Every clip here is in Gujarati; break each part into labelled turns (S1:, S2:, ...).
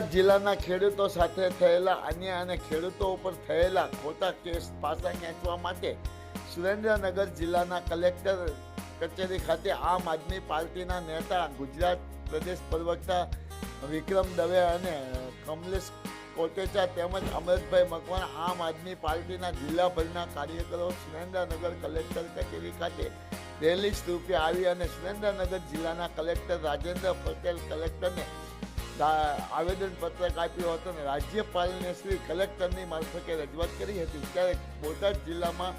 S1: જિલ્લાના ખેડૂતો સાથે થયેલા અન્ય અને ખેડૂતો ઉપર થયેલા ખોટા કેસ પાછા ખેંચવા માટે સુરેન્દ્રનગર જિલ્લાના કલેક્ટર કચેરી ખાતે આમ આદમી પાર્ટીના નેતા, ગુજરાત પ્રદેશ પ્રવક્તા વિક્રમ દવે અને કમલેશ કોટેચા તેમજ અમરતભાઈ મકવાણા આમ આદમી પાર્ટીના જિલ્લાભરના કાર્યકરો સુરેન્દ્રનગર કલેક્ટર કચેરી ખાતે રેલી સ્વરૂપે આવી અને સુરેન્દ્રનગર જિલ્લાના કલેક્ટર રાજેન્દ્ર પટેલ કલેક્ટરને આવેદન પત્રક આપ્યું હતું અને રાજ્યપાલને શ્રી કલેક્ટરની મારફતે રજૂઆત કરી હતી. ત્યારે બોટાદ જિલ્લામાં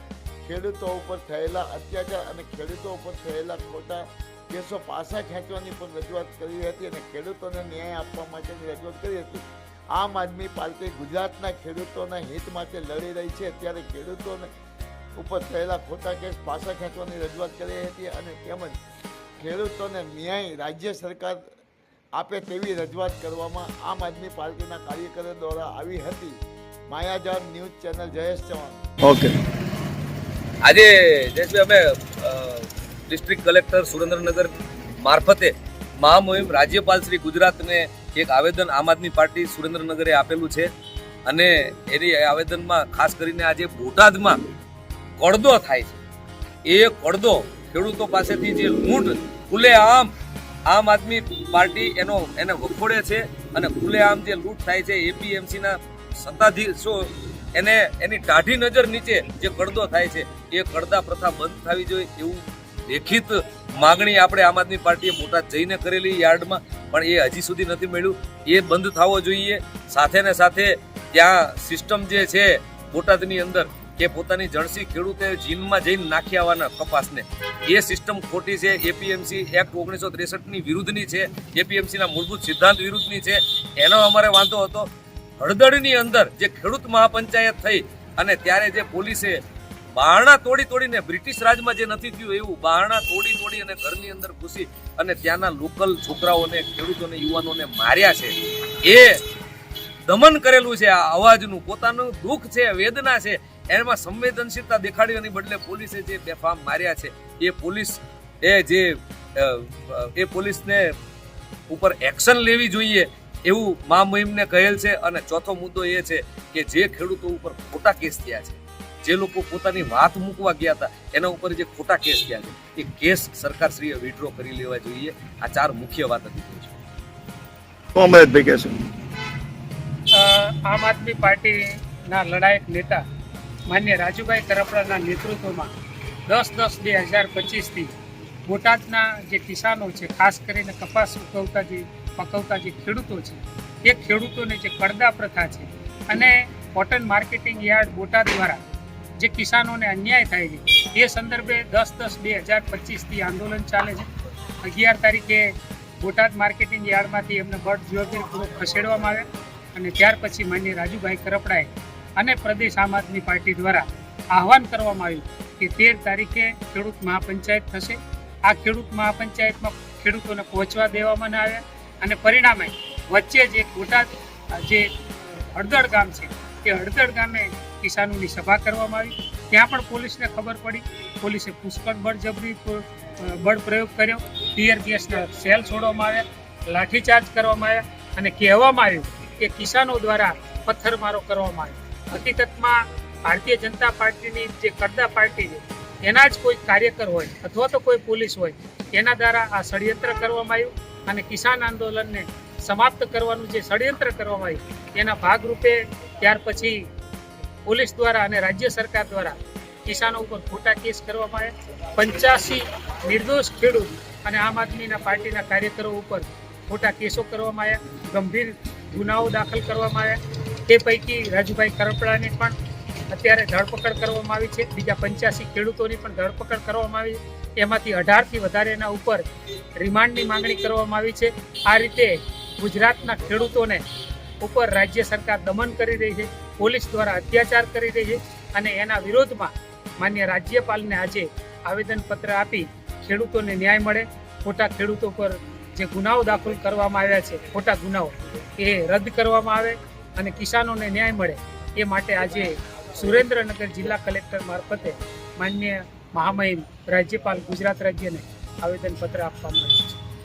S1: ખેડૂતો ઉપર થયેલા અત્યાચાર અને ખેડૂતો ઉપર થયેલા ખોટા કેસો પાછા ખેંચવાની પણ રજૂઆત કરી હતી અને ખેડૂતોને ન્યાય આપવા માટેની રજૂઆત કરી હતી. આમ આદમી પાર્ટી ગુજરાતના ખેડૂતોના હિત માટે લડી રહી છે. ત્યારે ખેડૂતોને ઉપર થયેલા ખોટા કેસ પાછા ખેંચવાની રજૂઆત કરી હતી અને તેમજ ખેડૂતોને ન્યાય રાજ્ય સરકાર આપે તેવી રજૂઆત કરવામાં આમ આદમી પાર્ટીના કાર્યકરો દ્વારા આવી હતી. Mayajan news channel Jayesh Chauhan.
S2: Okay.
S3: આજે જયેશભાઈ અમે ડિસ્ટ્રિક્ટ કલેક્ટર સુરેન્દ્રનગર મારફતે મહામુહિમ રાજ્યપાલ શ્રી ગુજરાતને એક આવેદન આમ આદમી પાર્ટી સુરેન્દ્રનગરે આપેલું છે. અને એની આવેદનમાં ખાસ કરીને આજે બોટાદમાં કડદો થાય છે. એ કડદો ખેડૂતો પાસેથી જે લૂંટ ખુલ્લેઆમ આમ આદમી પાર્ટી એનો એને વખોડે છે અને ખુલ્લેઆમ જે લૂંટ થાય છે એપીએમસીના સત્તાધીશો, એને એની ટાઢી નજર નીચે જે કડદો થાય છે, એ કડદા પ્રથા બંધ થવી જોઈએ એવું લેખિત માગણી આપણે આમ આદમી પાર્ટીએ મોટા જઈને કરેલી યાર્ડમાં, પણ એ હજી સુધી નથી મળ્યું. એ બંધ થવો જોઈએ. સાથે ને સાથે ત્યાં સિસ્ટમ જે છે, બોટાદની અંદર કે પોતાની જણસી ખેડૂતે જીનમાં જઈને નાખી આવવાના કપાસને એ સિસ્ટમ ખોટી છે. એપીએમસી એક્ટ ઓગણીસો ત્રેસઠની વિરુદ્ધની છે. એપીએમસીના મૂળભૂત સિદ્ધાંત વિરુદ્ધની છે. એનો અમારે વાંધો હતો. હળદળની અંદર જે ખેડૂત મહાપંચાયત થઈ અને ત્યારે જે પોલીસે બારણા તોડી તોડીને બ્રિટિશ રાજમાં જે નથી થયું એવું બારણા તોડી તોડી અને ઘરની અંદર ઘૂસી અને ત્યાંના લોકલ છોકરાઓને, ખેડૂતોને, યુવાનોને માર્યા છે. એ દમન કરેલું છે આ અવાજનું. પોતાનું દુઃખ છે, વેદના છે. એમાં સંવેદનશીલતા દેખાડવાની બદલે પોલીસે જે બેફામ માર્યા છે એ પોલીસ એ જે એ પોલીસને ઉપર એક્શન લેવી જોઈએ એવું મા મુહિમને કહેલ છે અને ચોથો મુદ્દો એ છે કે જે ખેડૂતો ઉપર ખોટા કેસ થયા છે. જે લોકો પોતાની વાત મૂકવા ગયા હતા એના ઉપર જે ખોટા કેસ થયા છે એ કેસ સરકારશ્રીએ વિડ્રો કરી લેવા જોઈએ. આ ચાર મુખ્ય વાત હતી.
S4: આમ આદમી પાર્ટીના લડાયક નેતા માન્ય રાજુભાઈ કરપડાના નેતૃત્વમાં દસ દસ બે હજાર પચીસથી બોટાદના જે કિસાનો છે, ખાસ કરીને કપાસ ઉગવતા જે, પકવતા જે ખેડૂતો છે, એ ખેડૂતોને જે કડદા પ્રથા છે અને કોટન માર્કેટિંગ યાર્ડ બોટાદ દ્વારા જે કિસાનોને અન્યાય થાય છે, એ સંદર્ભે દસ દસ બે હજાર પચીસથી આંદોલન ચાલે છે. અગિયાર તારીખે બોટાદ માર્કેટિંગ યાર્ડમાંથી એમને બળ પૂરો ખસેડવામાં આવ્યા અને ત્યાર પછી માન્ય રાજુભાઈ કરપડાએ અને પ્રદેશ આમ આદમી પાર્ટી દ્વારા આહવાન કરવામાં આવ્યું કે તેર તારીખે ખેડૂત મહાપંચાયત થશે. આ ખેડૂત મહાપંચાયતમાં ખેડૂતોને પહોંચવા દેવામાં આવ્યા અને પરિણામે વચ્ચે જે બોટાદ અ, જે હળદળ ગામ છે તે હળદળ ગામે કિસાનોની સભા કરવામાં આવી. ત્યાં પણ પોલીસને ખબર પડી. પોલીસે પુષ્કળ બળજબરી બળ પ્રયોગ કર્યો. ટીયર ગેસના સેલ છોડવામાં આવ્યા લાઠીચાર્જ કરવામાં આવ્યા અને કહેવામાં આવ્યું કે કિસાનો દ્વારા પથ્થરમારો કરવામાં આવ્યો. હકીકતમાં ભારતીય જનતા પાર્ટીની જે કરતા પાર્ટી છે, એના જ કોઈ કાર્યકર હોય અથવા તો કોઈ પોલીસ હોય, એના દ્વારા આ ષડયંત્ર કરવામાં આવ્યું અને કિસાન આંદોલનને સમાપ્ત કરવાનું જે ષડયંત્ર કરવામાં આવ્યું, એના ભાગરૂપે ત્યાર પછી પોલીસ દ્વારા અને રાજ્ય સરકાર દ્વારા કિસાનો ઉપર ખોટા કેસ કરવામાં આવ્યા. પંચ્યાસી નિર્દોષ ખેડૂત અને આમ આદમીના પાર્ટીના કાર્યકરો ઉપર ખોટા કેસો કરવામાં આવ્યા. ગંભીર ગુનાઓ દાખલ કરવામાં આવ્યા. તે પૈકી રાજુભાઈ કરપડાની પણ અત્યારે ધરપકડ કરવામાં આવી છે. બીજા પંચ્યાસી ખેડૂતોની પણ ધરપકડ કરવામાં આવી છે. એમાંથી અઢારથી વધારેના ઉપર રિમાન્ડની માંગણી કરવામાં આવી છે. આ રીતે ગુજરાતના ખેડૂતોને ઉપર રાજ્ય સરકાર દમન કરી રહી છે, પોલીસ દ્વારા અત્યાચાર કરી રહી છે અને એના વિરોધમાં માન્ય રાજ્યપાલને આજે આવેદનપત્ર આપી ખેડૂતોને ન્યાય મળે. ખોટા ખેડૂતો પર જે ગુનાઓ દાખલ કરવામાં આવ્યા છે, ખોટા ગુનાઓ એ રદ કરવામાં આવે. અને કિસાનોને ન્યાય મળે એ માટે આજે સુરેન્દ્રનગર જિલ્લા કલેક્ટર મારફતે માન્ય મહામહિમ રાજ્યપાલ ગુજરાત રાજ્યને આવેદનપત્ર આપવામાં આવ્યું છે.